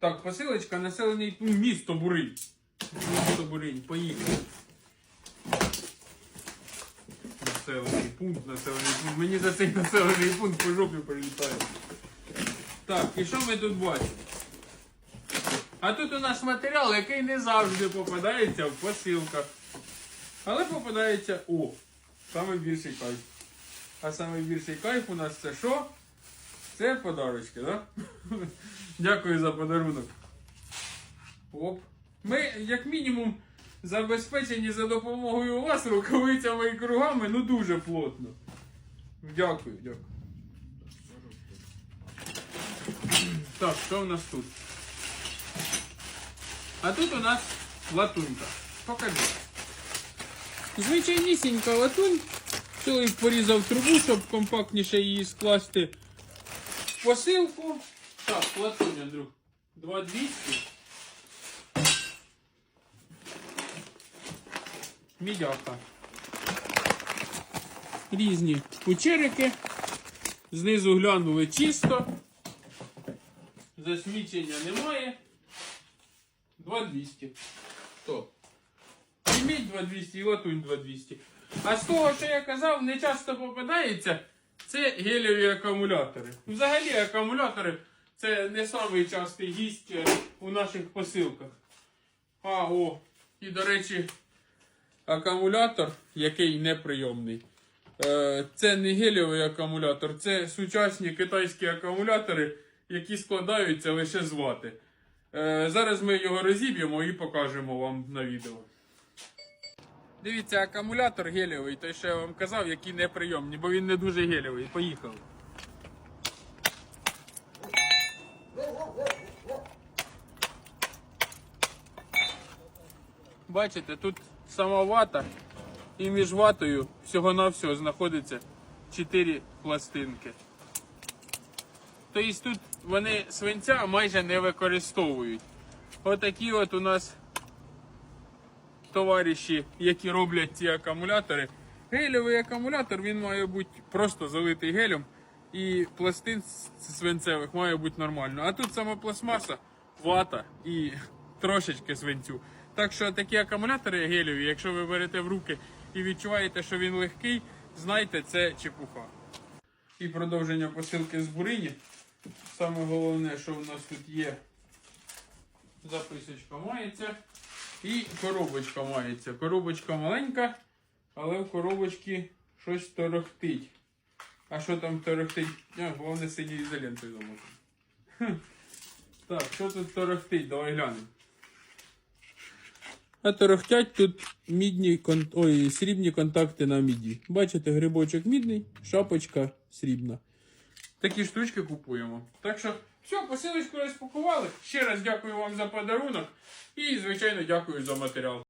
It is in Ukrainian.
Так, посилочка, населений місто Буринь. Місто Буринь, поїхали. Населений пункт, населений пункт. Мені за цей населений пункт по жопі прилітає. Так, і що ми тут бачимо? А тут у нас матеріал, який не завжди попадається в посилках. Але попадається. О! Саме більший кайф. А саме більший кайф у нас це що? Це подарочки? Да? Дякую за подарунок. Оп. Ми, як мінімум, забезпечені за допомогою вас рукавицями і кругами, ну дуже плотно. Дякую, дякую. Так, що в нас тут? А тут у нас латунька. Покажи. Звичайнісінька латунь. Чоловік порізав трубу, щоб компактніше її скласти посилку. Так, латунь, Андрюх. 2200. Мідяка. Різні кучерики. Знизу глянули чисто. Засмічення немає. 2200. Топ. І мідь 2200, і латунь 2200. А з того, що я казав, не часто попадається, це гелєві акумулятори. Взагалі акумулятори це не самий гість е, у наших посилках. А, о, і до речі, акумулятор, який неприйомний. Е, Це не гелєвий акумулятор, це сучасні китайські акумулятори, які складаються лише з вати. Е, Зараз ми його розіб'ємо і покажемо вам на відео. Дивіться, акумулятор гелєвий, той, що я вам казав, який неприйомний, бо він не дуже гелєвий. Поїхали. Бачите, тут сама вата і між ватою всього-навсього знаходиться 4 пластинки. Тобто тут вони свинця майже не використовують. Отакі от у нас товариші, які роблять ці акумулятори. Гелєвий акумулятор він має бути просто залитий гелем, і пластин свинцевих має бути нормально. А тут саме пластмаса, вата і трошечки свинцю. Так що такі акумулятори гелєві, якщо ви берете в руки і відчуваєте, що він легкий, знайте, це чепуха. І продовження посилки з бурині. Саме головне, що у нас тут є записочка мається. І коробочка мається. Коробочка маленька, але в коробочці щось торохтить. А що там торохтить? А, головне синьою ізолентою замотано. Так, що тут торохтить? Давай глянемо. А торохтять тут мідні. Ой, срібні контакти на міді. Бачите, грибочок мідний, шапочка срібна. Такі штучки купуємо. Так що, все, посилочку розпакували. Ще раз дякую вам за подарунок і, звичайно, дякую за матеріал.